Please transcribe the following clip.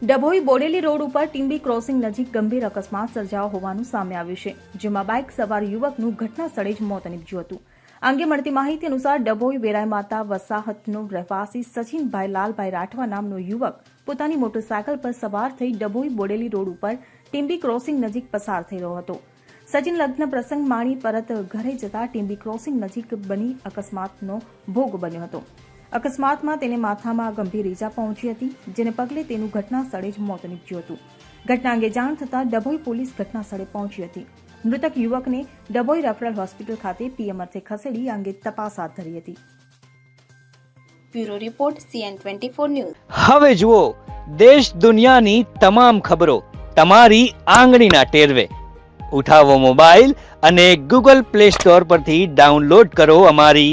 Dabhoi Bodeli road ઉપર ટીમ્બી crossing નજીક ગંભીર અકસ્માત સર્જાયો હોવાનું સામે આવ્યું છે, જેમાં બાઇક સવાર યુવકનું ઘટના સ્થળે જ મોત નીપજ્યું હતું. અંગે મળતી માહિતી અનુસાર ડભોઈ વેરાય માતા વસાહતનો રહેવાસી સચિનભાઈ લાલભાઈ રાઠવા નામનો યુવક પોતાની મોટરસાયકલ પર સવાર થઈ ડભોઈ બોડેલી રોડ ઉપર ટીમ્બી ક્રોસિંગ નજીક પસાર થઈ રહ્યો હતો. સચિન લગ્ન પ્રસંગ માણી પરત ઘરે જતા ટીમ્બી ક્રોસિંગ નજીક બની અકસ્માતનો ભોગ બન્યો હતો. અકસ્માતમાં તેને માથામાં ગંભીર ઇજા પહોંચી હતી જેને પગલે તેનું ઘટના સ્થળે જ મોત નીપજ્યું હતું. ઘટના અંગે જાણ થતાં ડભોઈ પોલીસ ઘટના સ્થળે પહોંચી હતી. મૃતક યુવકને ડભોઈ રેફરલ હોસ્પિટલ ખાતે પીએમ અર્થે ખસેડી અંગે તપાસ હાથ ધરી હતી. Bureau report CN twenty four news. હવે જુઓ દેશ દુનિયાની તમામ ખબરો તમારી આંગળીના ટેરવે. ઉઠાવો મોબાઈલ અને ગૂગલ પ્લે સ્ટોર પરથી ડાઉનલોડ કરો અમારી